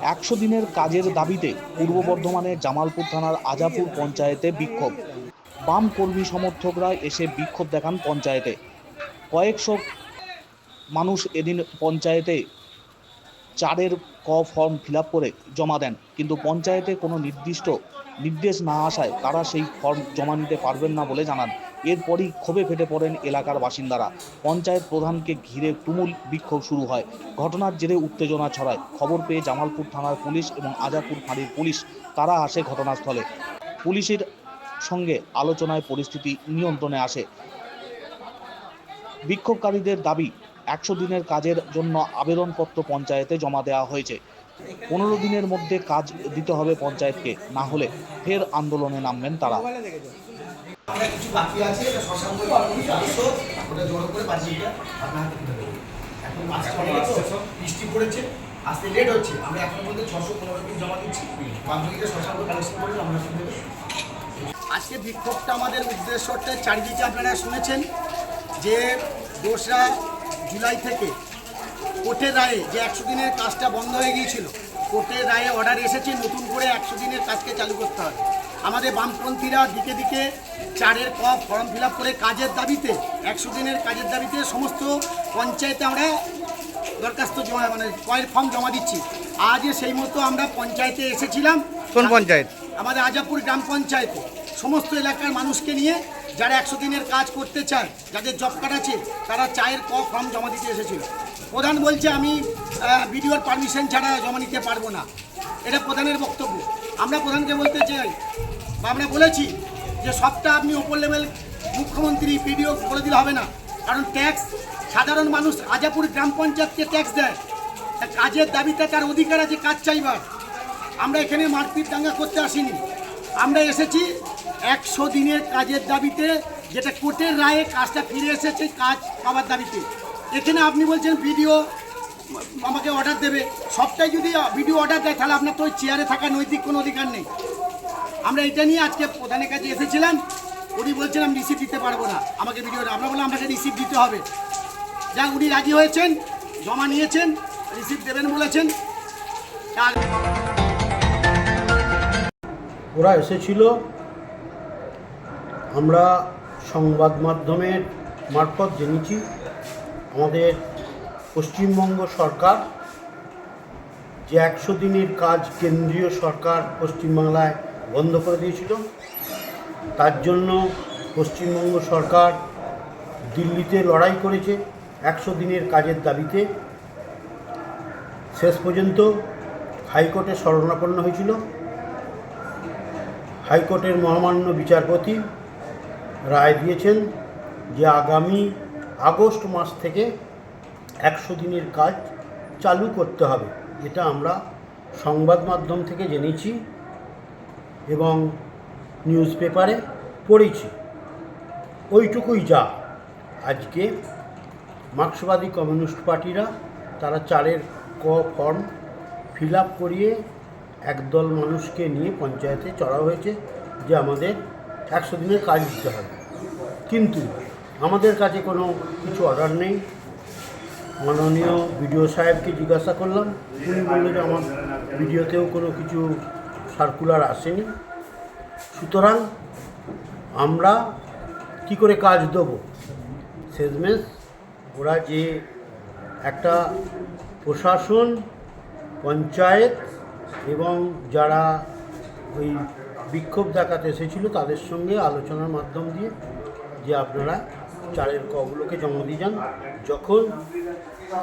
একশো দিনের কাজের দাবিতে পূর্ব বর্ধমানের জামালপুর থানার আজাপুর পঞ্চায়েতে বিক্ষোভ। বাম কর্মী সমর্থকরা এসে বিক্ষোভ দেখান পঞ্চায়েতে। কয়েকশো মানুষ এদিন পঞ্চায়েতে চারের ক ফর্ম ফিল করে জমা দেন, কিন্তু পঞ্চায়েতে কোনো নির্দিষ্ট নির্দেশ না আসায় তারা সেই ফর্ম জমা নিতে পারবেন না বলে জানান। এরপরই ক্ষোভে ফেটে পড়েন এলাকার বাসিন্দারা। পঞ্চায়েত প্রধানকে ঘিরে তুমুল বিক্ষোভ শুরু হয়। ঘটনার জেরে উত্তেজনা ছড়ায়। খবর পেয়ে জামালপুর থানার পুলিশ এবং আজাপুর ফাঁড়ির পুলিশ তারা আসে ঘটনাস্থলে। পুলিশের সঙ্গে আলোচনায় পরিস্থিতি নিয়ন্ত্রণে আসে। বিক্ষোভকারীদের দাবি, একশো দিনের কাজের জন্য আবেদনপত্র পঞ্চায়েতে জমা দেওয়া হয়েছে। পনেরো দিনের মধ্যে কাজ দিতে হবে পঞ্চায়েতকে, না হলে ফের আন্দোলনে নামবেন তারা। আজকে বিক্ষোভটা আমাদের উদ্দেশ্যটা চারিদিকে আপনারা শুনেছেন যে দোসরা জুলাই থেকে কোর্টের রায়ে যে একশো দিনের কাজটা বন্ধ হয়ে গিয়েছিল কোর্টের রায়ে অর্ডার এসেছে নতুন করে একশো দিনের কাজকে চালু করতে হবে। আমাদের বামপন্থীরা দিকে দিকে চারের ক ফর্ম ফিল করে কাজের দাবিতে একশো দিনের কাজের দাবিতে সমস্ত পঞ্চায়েতে আমরা দরখাস্ত জমা মানে কয়ের ফর্ম জমা দিচ্ছি। আজ সেই মতো আমরা পঞ্চায়েতে এসেছিলাম। কোন পঞ্চায়েত? আমাদের আজাপুর গ্রাম পঞ্চায়েতে। সমস্ত এলাকার মানুষকে নিয়ে যারা একশো দিনের কাজ করতে চায় যাদের জব কার্ড আছে তারা চায়ের ক ফর্ম জমা দিতে এসেছিল। প্রধান বলছে আমি বিডিওর পারমিশন ছাড়া জমা নিতে পারব না। এটা প্রধানের বক্তব্য। আমরা প্রধানকে বলতে চাই, বা আমরা বলেছি যে সবটা আপনি ওপর লেভেল মুখ্যমন্ত্রী, বিডিও বলে দিলে হবে না। কারণ ট্যাক্স সাধারণ মানুষ আজাপুর গ্রাম পঞ্চায়েতকে ট্যাক্স দেয়। কাজের দাবিতে তার অধিকার আছে, কাজ চাইবার আমরা এখানে মারপিট দাঙ্গা করতে আসিনি। আমরা এসেছি একশো দিনের কাজের দাবিতে, যেটা কোর্টের রায়ে কাজটা ফিরে এসেছে, কাজ পাওয়ার দাবিতে। এখানে আপনি বলছেন ভিডিও আমাকে অর্ডার দেবে। সবটাই যদি ভিডিও অর্ডার দেয়, তাহলে আপনার তো ওই চেয়ারে থাকা নৈতিক কোনো অধিকার নেই। আমরা এটা নিয়ে আজকে প্রধানের কাছে এসেছিলাম। উনি বলছেন আমি রিসিভ দিতে পারব না। আমাকে ভিডিও আমরা বললাম, আমাকে রিসিভ দিতে হবে। যা উনি রাজি হয়েছেন, জমা নিয়েছেন রিসিভ দেবেন বলেছেন। ওরা এসেছিল। আমরা সংবাদ মাধ্যমের মারফত জেনেছি। আমাদের পশ্চিমবঙ্গ সরকার, যে একশো দিনের কাজ কেন্দ্রীয় সরকার পশ্চিমবাংলায় বন্ধ করে দিয়েছিল, তার জন্য পশ্চিমবঙ্গ সরকার দিল্লিতে লড়াই করেছে একশো দিনের কাজের দাবিতে। শেষ পর্যন্ত হাইকোর্টে শরণাপন্ন হয়েছিল। হাইকোর্টের মহামান্য বিচারপতি রায় দিয়েছেন যে আগামী আগস্ট মাস থেকে একশো দিনের কাজ চালু করতে হবে। এটা আমরা সংবাদ মাধ্যম থেকে জেনেছি এবং নিউজ পেপারে পড়েছি। ওইটুকুই যা। আজকে মার্ক্সবাদী কমিউনিস্ট পার্টিরা তারা চারের ক ফর্ম ফিল আপ করিয়ে একদল মানুষকে নিয়ে পঞ্চায়েতে চড়া হয়েছে যে আমাদের একশো দিনের কাজ দিতে হবে। কিন্তু আমাদের কাছে কোনো কিছু অর্ডার নেই। মাননীয় বিডিও সাহেবকে জিজ্ঞাসা করলাম। উনি বললেন যে আমার ভিডিওতেও কোনো কিছু সার্কুলার আসেনি। সুতরাং আমরা কি করে কাজ দেবো? শেষমেশ ওরা যে একটা প্রশাসন, পঞ্চায়েত এবং যারা ওই বিক্ষোভ দেখাতে এসেছিল তাদের সঙ্গে আলোচনার মাধ্যম দিয়ে যে আপনারা চারের কগুলোকে জমা দিয়ে যান। যখন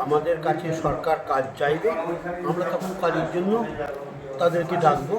আমাদের কাছে সরকার কাজ চাইবে, আমরা তখন কাজের জন্য তাদেরকে ডাকবো।